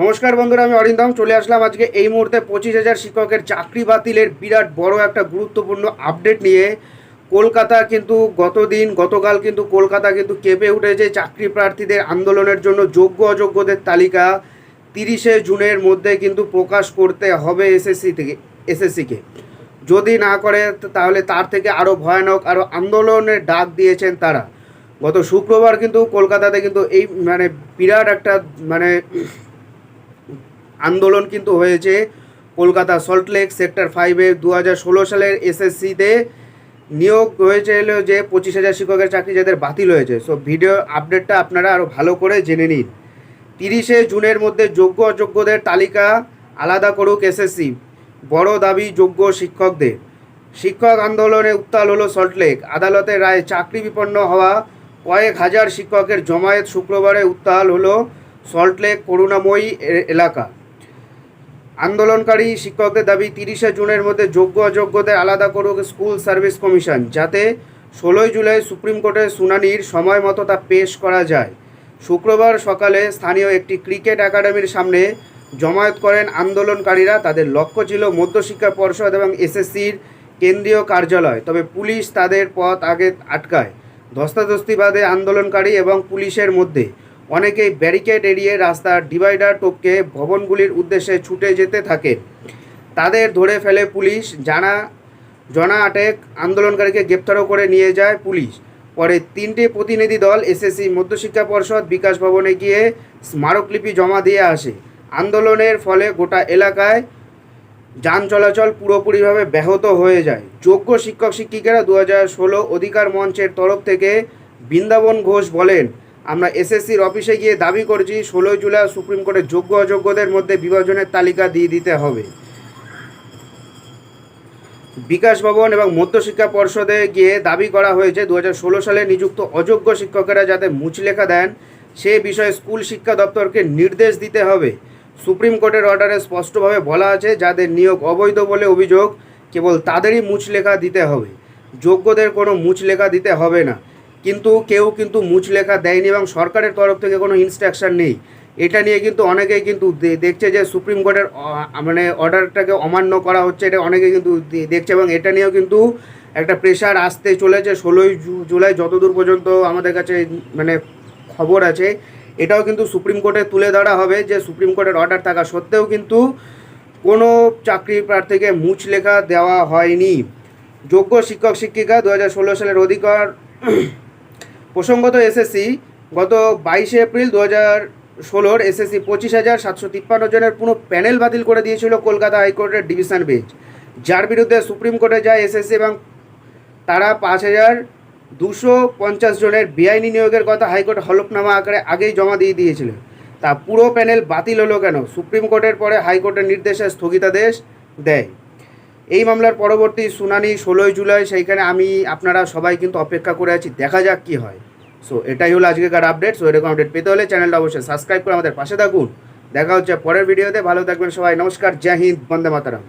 নমস্কার বন্ধুরা, আমি অরিন্দম। চলে আসলাম আজকে এই মুহূর্তে পঁচিশ হাজার শিক্ষকের চাকরি বাতিলের বিরাট বড় একটা গুরুত্বপূর্ণ আপডেট নিয়ে। কলকাতা কিন্তু গতদিন, গতকাল কিন্তু কলকাতা কিন্তু কেঁপে উঠেছে চাকরি প্রার্থীদের আন্দোলনের জন্য যোগ্য অযোগ্যদের তালিকা। তিরিশে জুনের মধ্যে কিন্তু প্রকাশ করতে হবে এসএসসি থেকে, এসএসসিকে। যদি না করে তাহলে তার থেকে আরও ভয়ানক আরও আন্দোলনের ডাক দিয়েছেন তারা। গত শুক্রবার কিন্তু কলকাতাতে কিন্তু এই মানে বিরাট একটা মানে আন্দোলন কিন্তু হয়েছে কলকাতা সল্টলেক সেক্টর ফাইভে দু হাজার ষোলো সালের এসএসসিতে নিয়োগ হয়েছিল যে পঁচিশ হাজার শিক্ষকের চাকরি যাদের বাতিল হয়েছে। সো ভিডিও আপডেটটা আপনারা আরও ভালো করে জেনে নিন। তিরিশে জুনের মধ্যে যোগ্য অযোগ্যদের তালিকা আলাদা করুক এসএসসি। বড় দাবি যোগ্য শিক্ষকদের। শিক্ষক আন্দোলনে উত্তাল হলো সল্টলেক আদালতের রায়ে চাকরি বিপন্ন হওয়া কয়েক হাজার শিক্ষকের জমায়েত শুক্রবারে উত্তাল হলো সল্টলেক করুণাময়ী এলাকা। আন্দোলনকারী শিক্ষকদের দাবি, তিরিশে জুনের মধ্যে যোগ্য অযোগ্যদের আলাদা করুক স্কুল সার্ভিস কমিশন, যাতে ষোলোই জুলাই সুপ্রিম কোর্টের শুনানির সময় মতো তা পেশ করা যায়। শুক্রবার সকালে স্থানীয় একটি ক্রিকেট একাডেমির সামনে জমায়েত করেন আন্দোলনকারীরা। তাদের লক্ষ্য ছিল মধ্যশিক্ষা পর্ষদ এবং এসএসসির কেন্দ্রীয় কার্যালয়, তবে পুলিশ তাদের পথ আগে আটকায়। ধস্তাধস্তিবাদে আন্দোলনকারী এবং পুলিশের মধ্যে অনেকেই ব্যারিকেড এড়িয়ে রাস্তার ডিভাইডার টপকে ভবনগুলির উদ্দেশ্যে ছুটে যেতে থাকে। তাদের ধরে ফেলে পুলিশ, জানা, জনা আটেক আন্দোলনকারীকে গ্রেপ্তারও করে নিয়ে যায় পুলিশ। পরে তিনটি প্রতিনিধি দল এসএসসি মধ্যশিক্ষা পর্ষদ, বিকাশ ভবনে গিয়ে স্মারকলিপি জমা দিয়ে আসে। আন্দোলনের ফলে গোটা এলাকায় যান চলাচল পুরোপুরিভাবে ব্যাহত হয়ে যায়। যোগ্য শিক্ষক শিক্ষিকারা দু হাজার ষোলো অধিকার মঞ্চের তরফ থেকে বৃন্দাবন ঘোষ বলেন আমরা এসএসসির অফিসে গিয়ে দাবি করছি, ষোলোই জুলাই সুপ্রিম কোর্টের যোগ্য অযোগ্যদের মধ্যে বিভাজনের তালিকা দিয়ে দিতে হবে। বিকাশ ভবন এবং মধ্যশিক্ষা পর্ষদে গিয়ে দাবি করা হয়েছে দু সালে নিযুক্ত অযোগ্য শিক্ষকেরা যাতে মুচলেখা দেন, সে বিষয়ে স্কুল শিক্ষা দপ্তরকে নির্দেশ দিতে হবে। সুপ্রিম কোর্টের অর্ডারে স্পষ্টভাবে বলা আছে, যাদের নিয়োগ অবৈধ বলে অভিযোগ, কেবল তাদেরই মুচলেখা দিতে হবে। যোগ্যদের কোনো মুচলেখা দিতে হবে না। কিন্তু কেউ কিন্তু মুচ লেখা দেয়নি এবং সরকারের তরফ থেকে কোনো ইনস্ট্রাকশন নেই। এটা নিয়ে কিন্তু অনেকেই কিন্তু দেখছে যে সুপ্রিম কোর্টের মানে অর্ডারটাকে অমান্য করা হচ্ছে, এটা অনেকে কিন্তু দেখছে এবং এটা নিয়েও কিন্তু একটা প্রেশার আসতে চলেছে। ষোলোই জুলাই যতদূর পর্যন্ত আমাদের কাছে মানে খবর আছে, এটাও কিন্তু সুপ্রিম কোর্টে তুলে ধরা হবে যে সুপ্রিম কোর্টের অর্ডার থাকা সত্ত্বেও কিন্তু কোনো চাকরি প্রার্থীকে মুচ লেখা দেওয়া হয়নি। যোগ্য শিক্ষক শিক্ষিকা দু হাজার ষোলো সালের অধিকার প্রসঙ্গত এসএসসি গত বাইশে এপ্রিল দু হাজার ষোলোর এসএসসি পঁচিশ হাজার সাতশো তিপ্পান্ন জনের পুরো প্যানেল বাতিল করে দিয়েছিল কলকাতা হাইকোর্টের ডিভিশন বেঞ্চ। যার বিরুদ্ধে সুপ্রিম কোর্টে যায় এসএসসি এবং তারা পাঁচ হাজার দুশো পঞ্চাশ জনের বেআইনি নিয়োগের কথা হাইকোর্ট হলফনামা আকারে আগেই জমা দিয়ে দিয়েছিল। তা পুরো প্যানেল বাতিল হলো কেন? সুপ্রিম কোর্টের পরে হাইকোর্টের নির্দেশে স্থগিতাদেশ দেয়। এই মামলার পরবর্তী শুনানি ষোলোই জুলাই, সেইখানে আমি, আপনারা সবাই কিন্তু অপেক্ষা করে আছি, দেখা যাক কি হয়। সো এটাই হলো আজকেকার আপডেট সো এরকম আপডেট পেতে হলে চ্যানেলটা অবশ্যই সাবস্ক্রাইব করে আমাদের পাশে থাকুন। দেখা হচ্ছে পরের ভিডিওতে ভালো থাকবেন সবাই, নমস্কার, জয় হিন্দ, বন্দে মাতারাম।